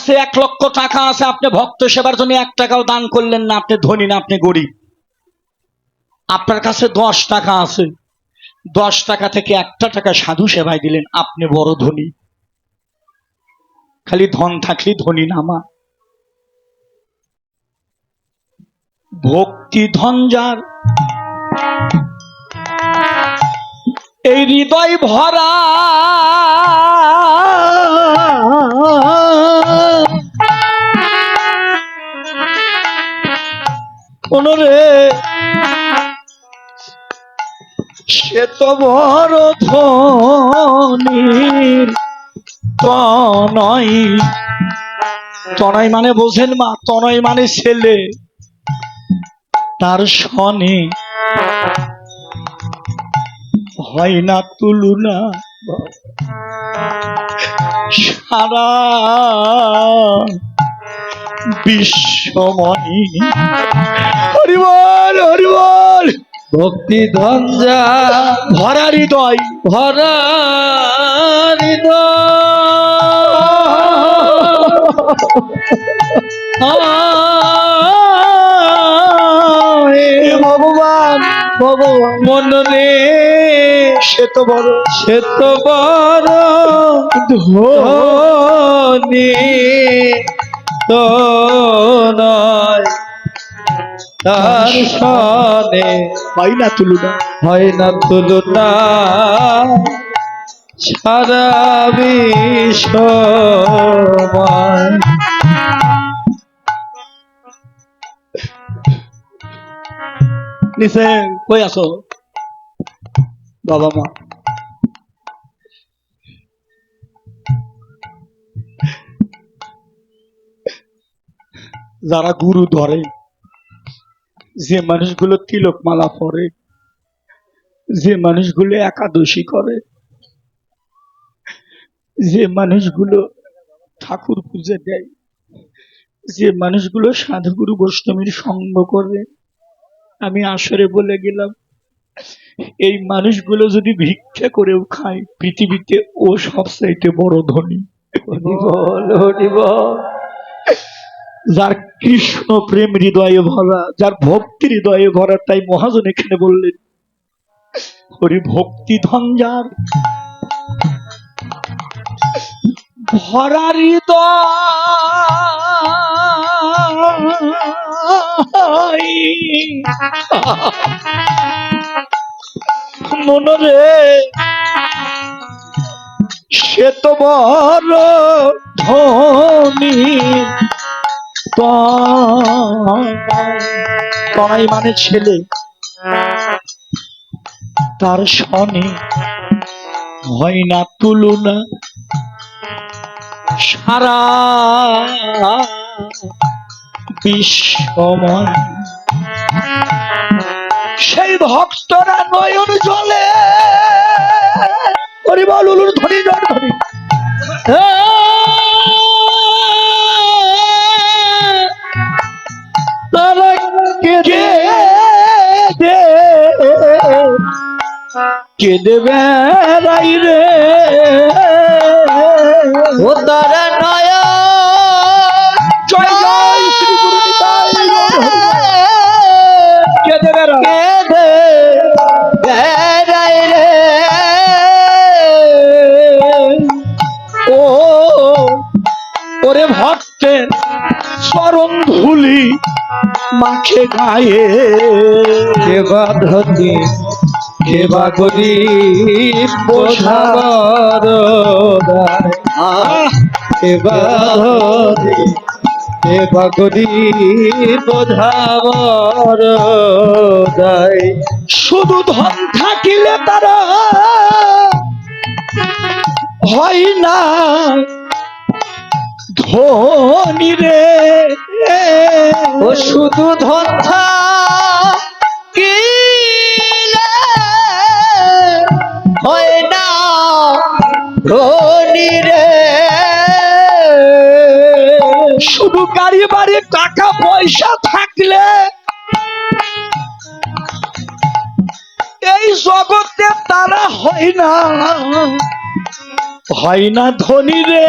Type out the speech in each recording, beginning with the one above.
কাছে এক লক্ষ টাকা আছে, আপনি ভক্ত সেবার জন্য এক টাকাও দান করলেন না, আপনি ধনী না, আপনি গরিব। আপনার কাছে দশ টাকা আছে, দশ টাকা থেকে একটা টাকা সাধু সেবায় দিলেন, আপনি বড় ধনী। খালি ধন থাকলে ধনী নামা ভক্তি ধন যার এই হৃদয় ভরা। ওনরে সে তো বড় ধনীর তনয়। তনয় মানে বোঝেন মা, তনয় মানে ছেলে। তার সনে হয় না তুলনা। সারা বিশ্বমণি হরিবল হরিবল ভক্তি ধঞ্জা, ভরা হৃদয়, ভরা হে ভগবান ভগবান মন রে সে তো বড়। সে তো বড় ধনী। তো নয় তার সনে। হয় না তুলনা। হয় না তুলনা। সারা বিশ্বময় নিচে কই আছো? বাবা মা। যারা গুরু ধরে, যে মানুষগুলো তিলক মালা পরে, যে মানুষগুলো একাদশী করে, যে মানুষগুলো ঠাকুর পুজো দেয়, যে মানুষগুলো সাধুগুরু বৈষ্ণবীর সঙ্গ করে, আমি আসরে বলে গেলাম এই মানুষগুলো যদি ভিক্ষা করেও খায় পৃথিবীতে ও সবচাইতে বড় ধনী। যার কৃষ্ণ প্রেম হৃদয়ে ভরা যার ভক্তি হৃদয়ে ভরা তাই মহাজন এখানে বললেন হরি ভক্তি ধন যার ভরা হৃদয়। মনরে সে তো বড় ধনী। মানে ছেলে। তার সনে হয় না তুলনা। সারা বিশ্বময়। সেই ভক্তরা নয়ন জলে। হরিবল উলুর ধরি জট ধরি তারা কেঁদে কেঁদে বেড়াই রে গায়ে। দেবা ধনী কেবা গরিব বোঝাবার কেবা ধনী কেবা গরিব বোঝাবার দায়। শুধু ধন থাকিলে তারা হয় না। ধনী রে। ও শুধু ধন্থা কি হয় না ধনী রে। শুধু গাড়ি বাড়ি টাকা পয়সা থাকলে এই জগতে তারা হয় না। হয় না ধনী রে।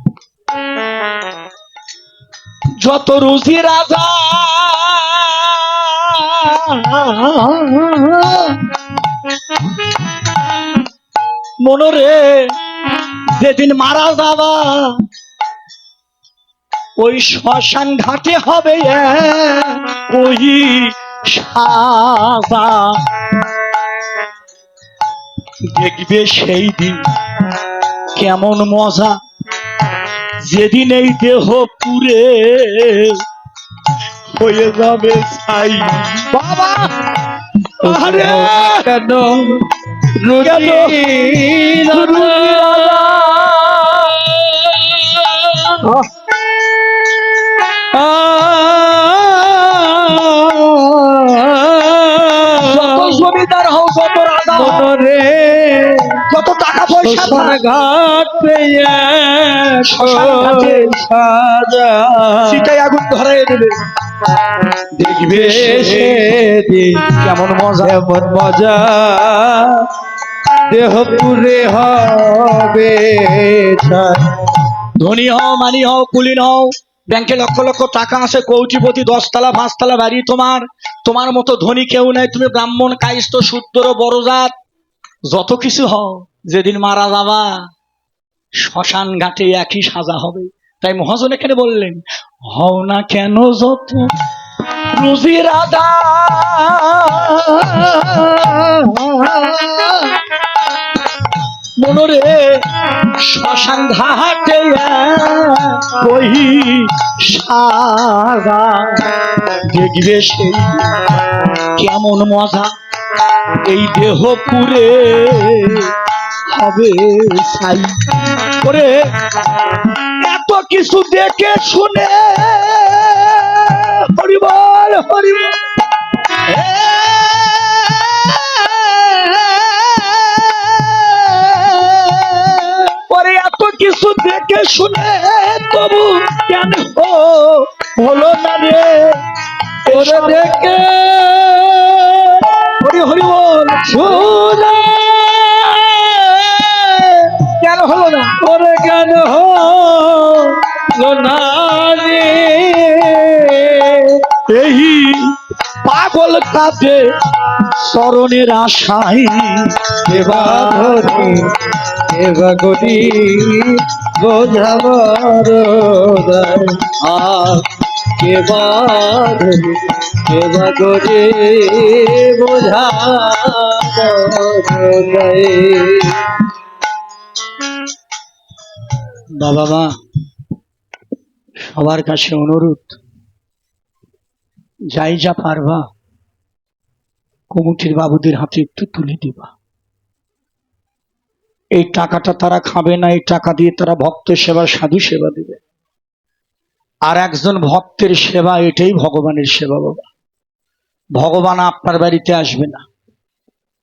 যত রুচি রাজা মনরে যেদিন মারা যাবা, ওই শ্মশান ঘাটে হবে ওই সাজা। দেখবে সেই দিন কেমন মজা। যেদিন এই দেহ পুরে হয়ে যাবে ছাই। বাবা! আরে! কেন? জমিদার হও যত রাজা হও, মনরে যত টাকা পয়সা ঘাট পেয়ে সাজা। আগুন ধরাই দেবে দেখবে সেদিন কেমন মজা। এমন মজা। দেহ পুরে হবে ধনী হও মানি হও কুলিন হও। ব্যাংকে লক্ষ লক্ষ টাকা আছে কৌটিপতি দশতলা পাঁচতলা বাড়ি তোমার। তোমার মতো ধনী কেউ নাই তুমি ব্রাহ্মণ কাইস্ত শূদ্র বড় জাত। যত কিছু হও যেদিন মারা যাবা শ্মশান ঘাটে একই সাজা হবে। তাই মহাজন এখানে বললেন, হও না কেন যত রুজি রাজা মনরে শ্মশান ঘাটে ওই সাজা দেখবে সেই কেমন মজা এই দেহ পুরে হবে সাই। করে এত কিছু দেখে শুনে হরিবল হরিবল। পরে এত কিছু দেখে শুনে তবু কেন হলো না রে। ওরে দেখে। হরি হরি বল শুনে। এই পাগল কাঁদে চরণের আশাই কে বাগনি বোঝাবার। আর কে বাঁধনি কে বাগনি বোঝাবার দায়। বাবা মা সবার কাছে অনুরোধ, যাই যা পারবা, কমিটির বাবুদের হাতে একটু তুলে দিবা। এই টাকাটা তারা খাবে না, এই টাকা দিয়ে তারা ভক্ত সেবা, সাধু সেবা দেবে। আর একজন ভক্তের সেবা, এটাই ভগবানের সেবা বাবা। ভগবান আপনার বাড়িতে আসবে না।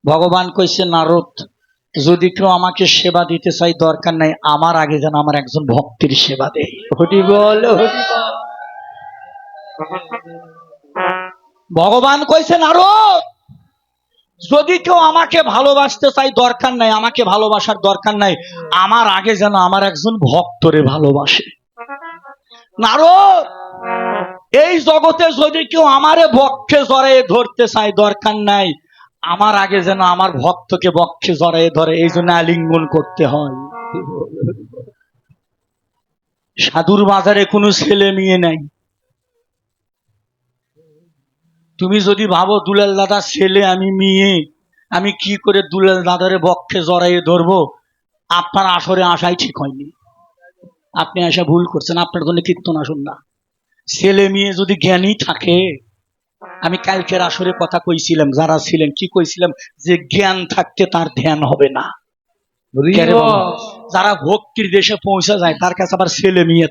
ভগবান কইছে, নারদ যদি কেউ আমাকে সেবা দিতে চাই দরকার নাই আমার আগে যেন আমার একজন ভক্তির সেবা দেয়। বল ভগবান কইছেন আরও যদি কেউ আমাকে ভালোবাসতে চাই দরকার নাই আমাকে ভালোবাসার দরকার নাই আমার আগে যেন আমার একজন ভক্তরে ভালোবাসে। নারদ এই জগতে যদি কেউ আমারে বক্ষে জড়াইয়ে ধরতে চাই দরকার নাই আমার আগে যেন আমার ভক্তকে বক্ষে জড়াইয়ে ধরে, এই জন্য আলিঙ্গন করতে হয়। সাধুর বাজারে কোনো ছেলে মেয়ে নাই। তুমি যদি ভাবো দুলাল দাদা ছেলে আমি মেয়ে, আমি কি করে দুলাল দাদারে বক্ষে জড়াইয়ে ধরবো? আপনার আসরে আসাই ঠিক হয়নি। আপনি আসা ভুল করছেন, আপনার জন্য কীর্তন আসুন না। ছেলে মেয়ে যদি জ্ঞানী থাকে আমি কালকের আসরে কথা কইছিলাম যারা ছিলেন কি কইছিলাম যে জ্ঞান থাকতে তার ধ্যান হবে না? যারা ভক্তির দেশে পৌঁছে যায় তার কাছে আবার ছেলে মেয়ে